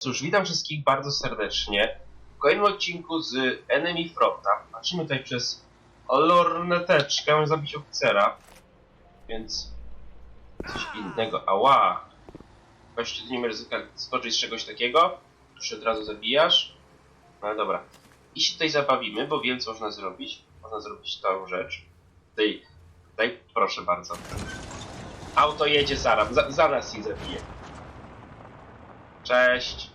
Cóż, witam wszystkich bardzo serdecznie w kolejnym odcinku z Enemy Fronta. Patrzymy tutaj przez lorneteczkę, mamy zabić oficera, więc coś innego. Ała! Właściwie to nie ryzyka skoczyć z czegoś takiego, tu się od razu zabijasz. No dobra. I się tutaj zabawimy, bo wiem co można zrobić. Można zrobić tą rzecz. Tutaj, tutaj proszę bardzo. Auto jedzie zaraz, za, zaraz ich zabije. Cześć.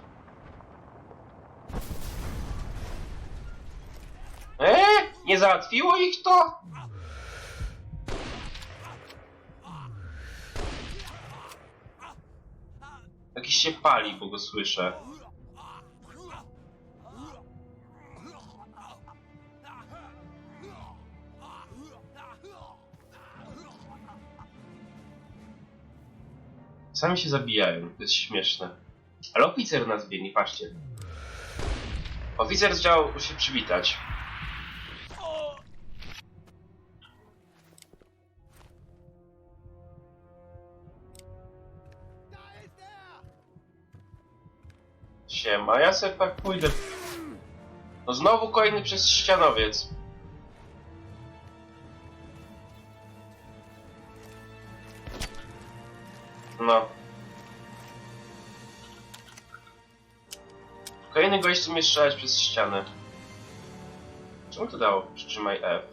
Eee, nie załatwiło ich to? Jakiś się pali, bo go słyszę. Sami się zabijają, to jest śmieszne. Ale oficer nas biegnie, patrzcie. Oficer zdziałał się przywitać. Siema, ja sobie tak pójdę. No znowu kolejny przez ścianowiec. No. Kolejny gość umie strzelać przez ścianę. Czemu to dało? Przytrzymaj F.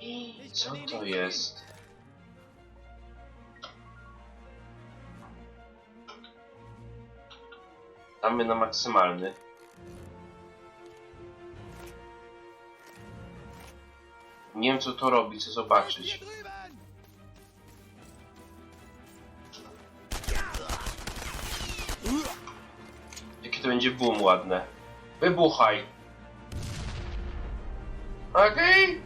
I co to jest? Damy na maksymalny. Nie wiem co to robi, chcę zobaczyć. Będzie boom ładne. Wybuchaj! Okej!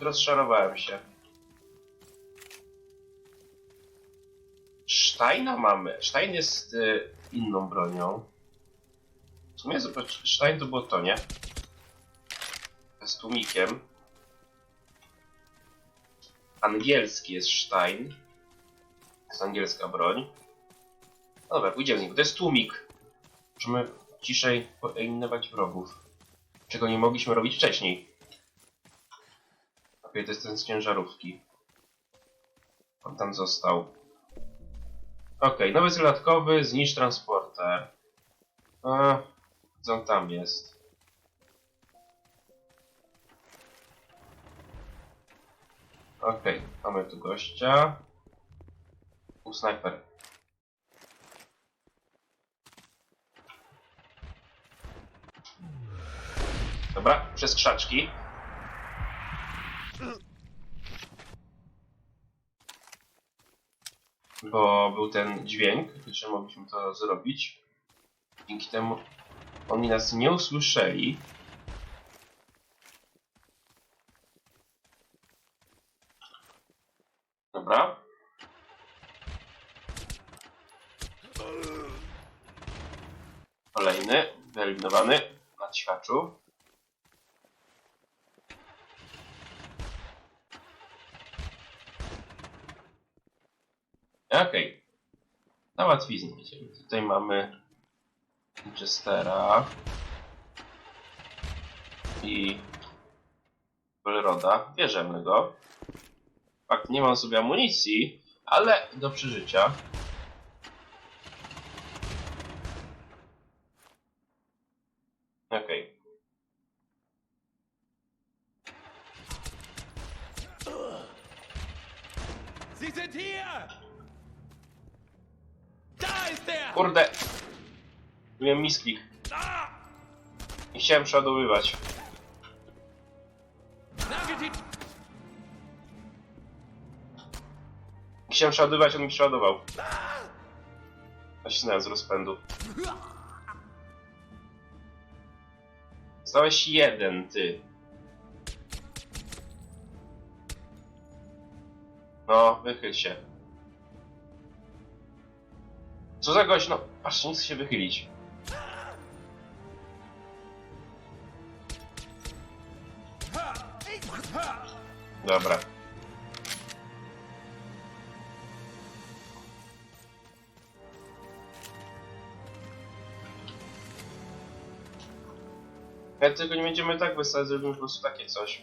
Rozczarowałem się. Steina mamy. Stein jest y, inną bronią. W sumie zobacz, Stein to było to, nie? Z tłumikiem. Angielski jest Stein. To jest angielska broń. Dobra, pójdziemy z nim. To jest tłumik. Możemy ciszej poeliminować wrogów. Czego nie mogliśmy robić wcześniej. Okej, to jest ten z ciężarówki. On tam został. Okej, nowy cel dodatkowy, zniszcz transporter. A, co on tam jest? Okej, mamy tu gościa. U snajper. Dobra, przez krzaczki. Bo był ten dźwięk, że mogliśmy to zrobić. Dzięki temu oni nas nie usłyszeli. Dobra. Kolejny, wyeliminowany na ćwiaczu. Okej. Na łatwiznę idziemy. Tutaj mamy Chestera i Belroda. Bierzemy go. Fakt, nie mam sobie amunicji, ale do przeżycia. Okej. Sie sind hier! Kurde! Miałem misklik. Nie chciałem przeładowywać. Chciałem przeładowywać, on mi przeładował. Nacisnąłem z rozpędu. Zdałeś jeden, ty. No, wychyl się. Co za gość, no, aż nie się wychylić. Dobra. Ja tylko nie będziemy tak wysadzać, zrobimy po prostu takie coś.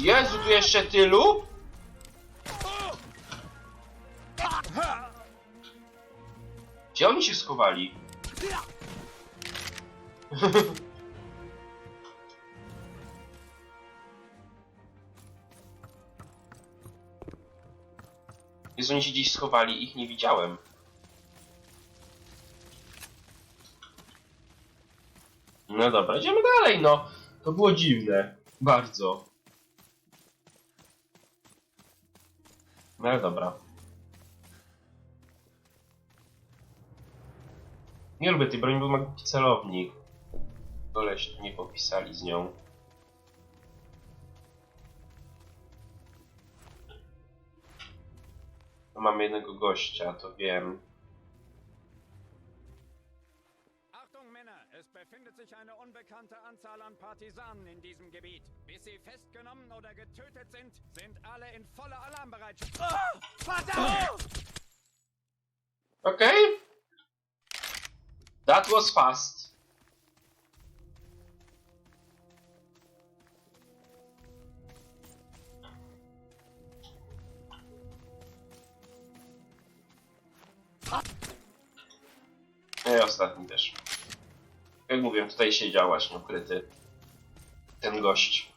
Jezu, tu jeszcze tylu? Gdzie oni się schowali? Jezu, oni się gdzieś schowali, ich nie widziałem. No dobra, idziemy dalej, no. To było dziwne. Bardzo. No dobra. Nie lubię tej broni, bo ma głupi celownik. Koleś nie popisali z nią. No, Mamy jednego gościa, to wiem. Achtung, Männer! Es befindet sich eine unbekannte Anzahl an Partisanen in diesem Gebiet. Bis sie festgenommen oder getötet sind, sind alle in voller Alarmbereitschaft. Verdammt! Okay. That was fast. No i ostatni też. Jak mówiłem, tutaj siedział właśnie ukryty ten gość.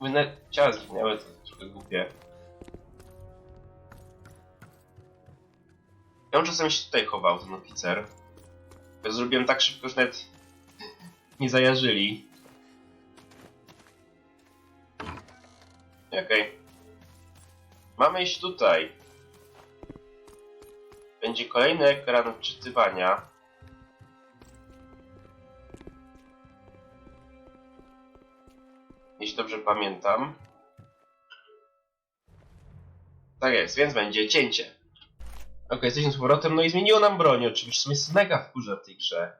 Wynę ciała zginęły, to trochę głupie. Ja bym czasem się tutaj chował, ten oficer. Ja zrobiłem tak szybko, że nawet nie zajarzyli. Okej. Mamy iść tutaj. Będzie kolejny ekran odczytywania. Jeśli dobrze pamiętam. Tak jest, więc będzie cięcie. Okej, jesteśmy z powrotem, no i zmieniło nam broń oczywiście, sumie jest mega wkurza w tej grze.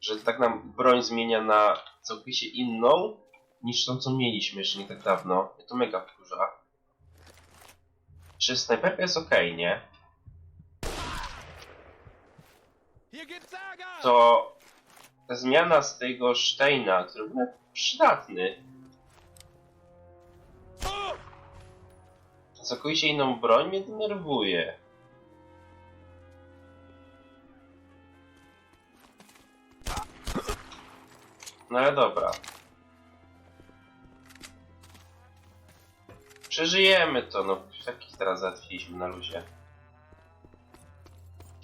Że tak nam broń zmienia na całkowicie inną, niż tą co mieliśmy jeszcze nie tak dawno. To mega wkurza. Czy snajperka jest okej, nie? To ta zmiana z tego Steina, który był przydatny, całkowicie inną broń mnie denerwuje. No dobra. Przeżyjemy to, no. Takich teraz załatwiliśmy na luzie.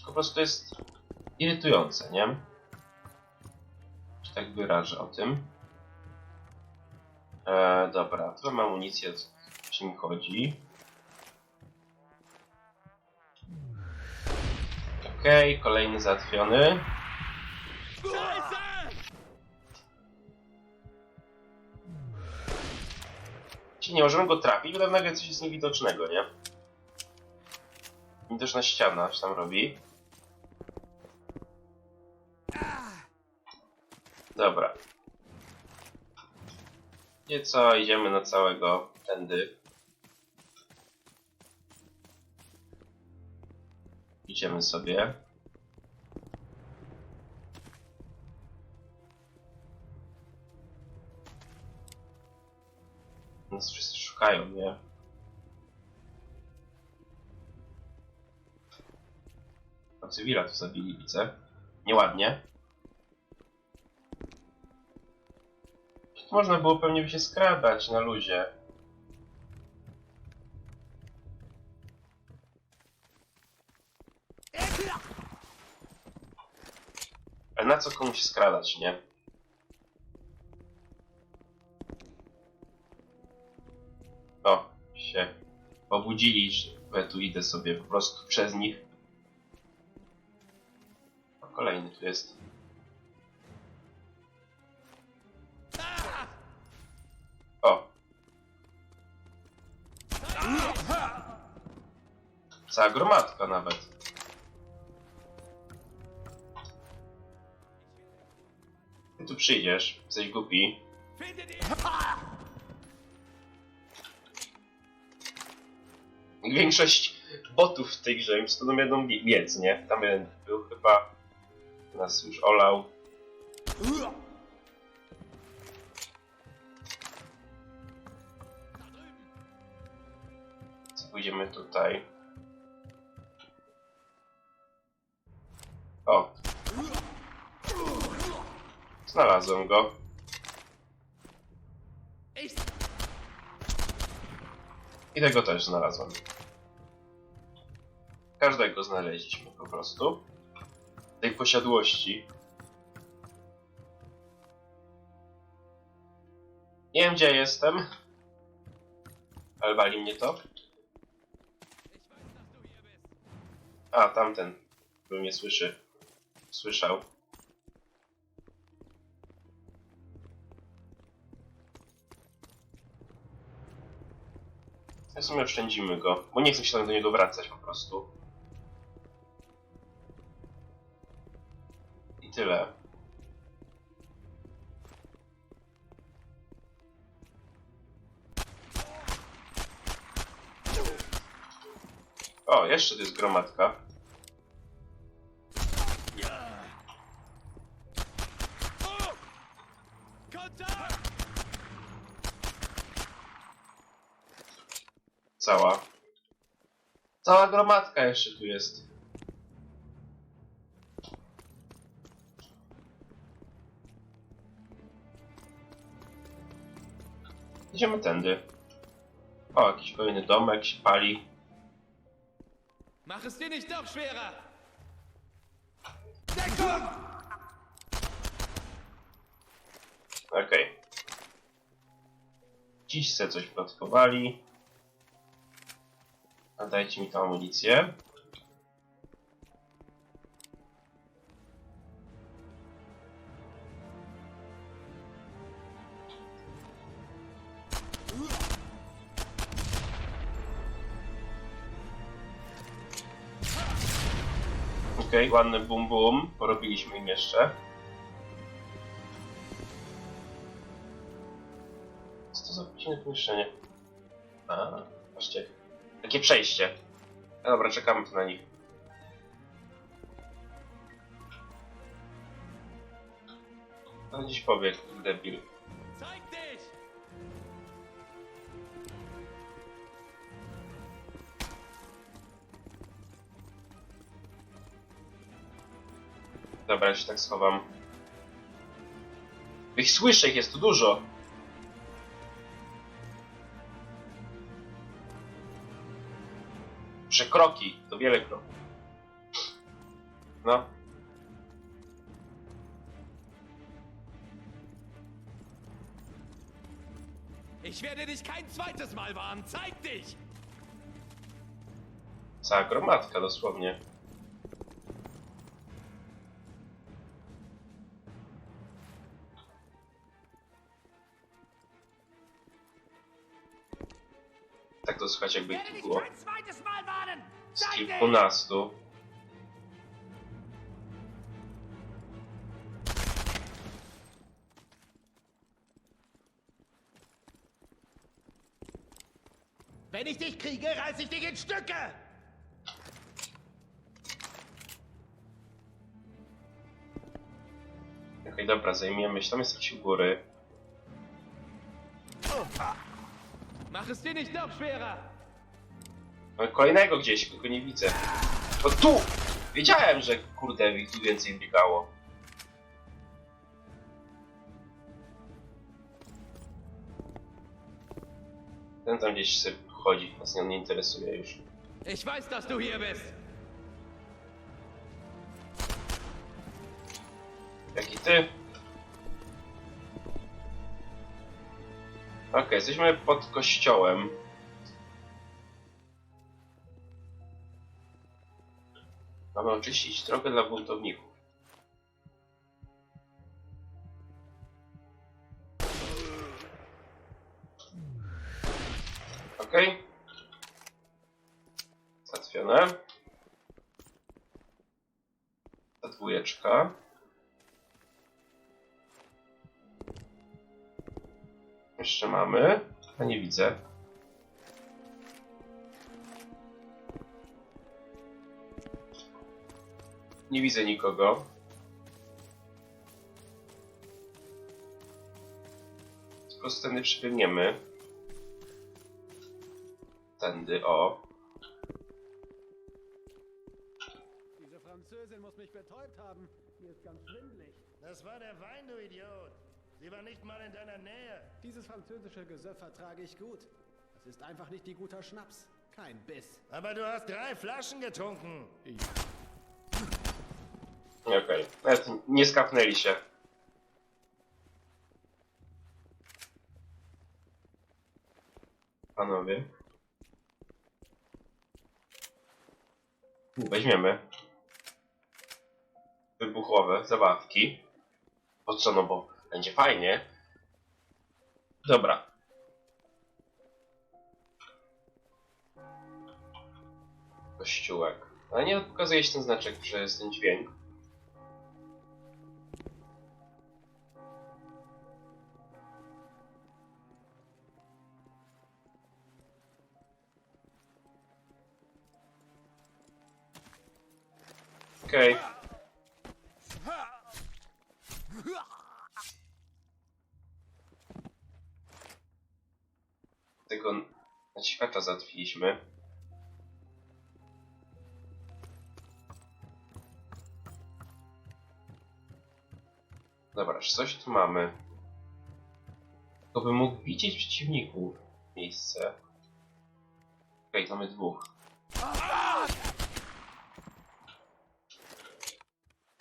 Po prostu jest irytujące, nie? Że tak wyrażę o tym. E, dobra, tu mam amunicję, o czym chodzi. Okej, kolejny załatwiony. Nie możemy go trafić, bo tam nagle coś jest niewidocznego, nie? Widoczna ściana się tam robi. Dobra. Nie co, idziemy na całego tędy. Idziemy sobie. Szukają, nie? A cywila tu zabili, widzę. Nieładnie. Można było pewnie by się skradać na luzie. Ale na co komuś skradać, nie? Obudzili, że tu idę sobie po prostu przez nich. O, kolejny tu jest. O. Cała gromadka nawet. Ty tu przyjdziesz, jesteś głupi. Większość botów w tej grze, będą bie- biec, nie? Tam jeden był chyba, nas już olał. Co pójdziemy tutaj? O! Znalazłem go. I tego też znalazłem. Każdego znaleźliśmy po prostu. Tej posiadłości. Nie wiem gdzie jestem. Ale bali mnie to. A, tamten. Był mnie słyszy. Słyszał. W sumie oszczędzimy go, bo nie chcę się tam do niego wracać po prostu. Tyle. O, jeszcze tu jest gromadka. Cała. Cała gromadka jeszcze tu jest. Idziemy tędy. O, jakiś kolejny domek się pali. Mach es dir nicht noch schwerer! Deckung! Okej. Dziś se coś plotkowali. A dajcie mi tą amunicję. Okej, ładny bum bum. Porobiliśmy im jeszcze. Co to za godzinne pomieszczenie? A, patrzcie. Takie przejście. Dobra, czekamy tu na nich. No gdzieś pobiegł, debil. Dobra, ja się tak schowam. Ich słyszę, ich jest tu dużo. Że kroki, to wiele kroków. No, Ich werde dich kein zweites Mal warnen. Zeig dich! cała gromadka dosłownie. Tak to słychać jakby ich tu było z kilkunastu. Wenn ich dich kriege, reiß ich dich in Stücke! Okej, dobra, zajmiemy się. Tam jest jakiś u góry. Mach es dir nicht noch schwerer! Mamy kolejnego gdzieś, tylko nie widzę. O tu! Wiedziałem, że kurde ich tu więcej biegało. Ten tam gdzieś sobie chodzi, nas on nie interesuje już. Ich weiß, dass du hier bist! Jak i ty. Okej, jesteśmy pod kościołem. Mamy oczyścić drogę dla buntowników. Okej. Załatwione. Ta dwójeczka. jeszcze mamy? A nie widzę. Nie widzę nikogo. Tylko tędy przebiegniemy. Tędy, o. Diese Französin muss mich betäubt haben. Mir ist ganz schwindlig. Das war der Wein, du Idiot. Sie war nicht mal in deiner Nähe. Dieses französische Gesöff vertrage ich gut. Es ist einfach nicht die guter Schnaps. Kein Biss. Aber du hast drei Flaschen getrunken. Okej. Nawet nie skapnęli się. Panowie. Weźmiemy. Wybuchowe zabawki. Po co? No bo będzie fajnie. Dobra. Kościółek. Ale nie pokazuje się ten znaczek, że jest ten dźwięk. Okej. Tego załatwiliśmy. Dobra, coś tu mamy? To by mógł widzieć przeciwników. Miejsce. Okej, mamy dwóch.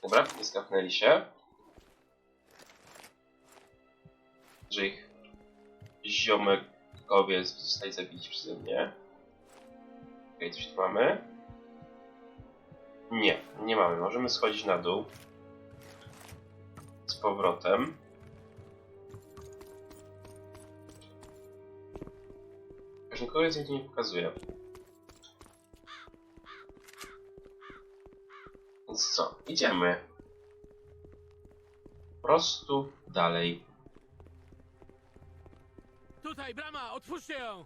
Dobra, nie skapnęli się. Że ich ziomekowie zostali zabici przeze mnie. Okej, coś tu mamy? Nie, nie mamy. Możemy schodzić na dół. Z powrotem. Już nikogo więcej nie pokazuje. Więc co? Idziemy. Po prostu dalej. Tutaj, brama, otwórzcie ją!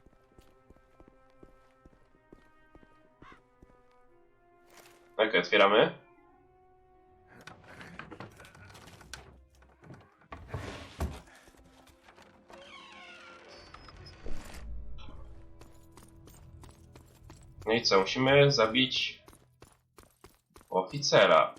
Okej, otwieramy. No i co? Musimy zabić oficera.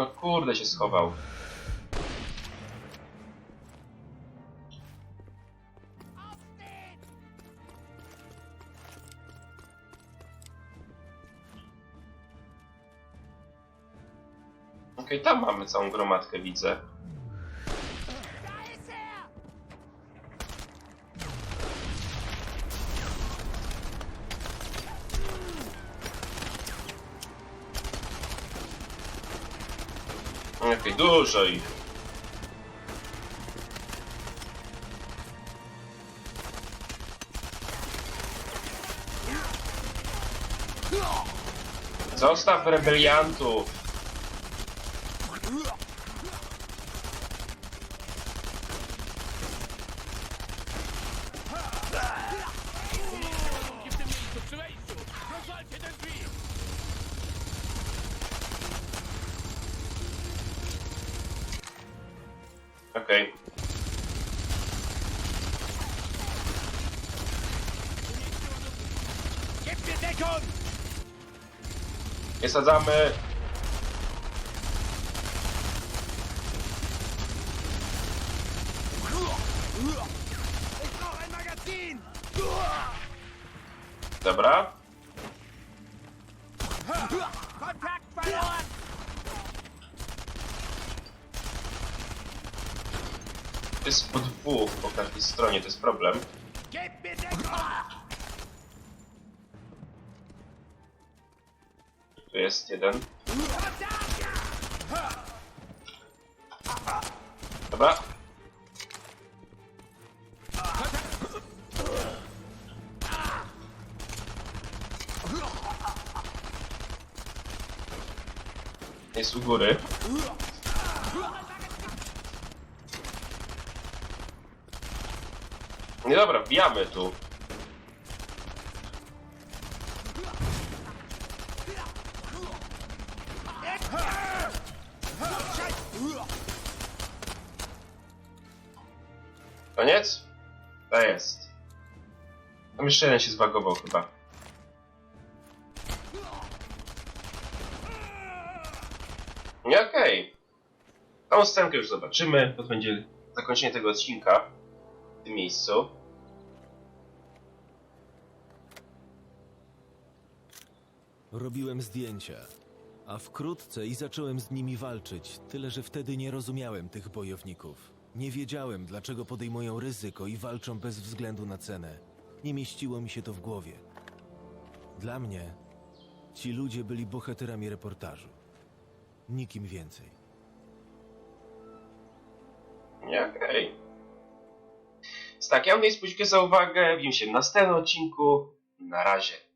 No kurde się schował. Okej, tam mamy całą gromadkę, widzę. Okej, dużo ich. Zostaw rebeliantów! Ein Magazin! Dobra. To jest po dwóch po każdej stronie, to jest problem. jest jeden. Dobra. Jest u góry. No Nie dobra, wbijamy tu. Jeszcze jeden się zbagował chyba. Nie, okej. Tą scenkę już zobaczymy. To będzie zakończenie tego odcinka w tym miejscu. Robiłem zdjęcia, a wkrótce i zacząłem z nimi walczyć, tyle że wtedy nie rozumiałem tych bojowników. Nie wiedziałem, dlaczego podejmują ryzyko i walczą bez względu na cenę. Nie mieściło mi się to w głowie. Dla mnie ci ludzie byli bohaterami reportażu. Nikim więcej. Okej. Więc tak, ja mam za uwagę. Widzimy się w następnym odcinku. Na razie.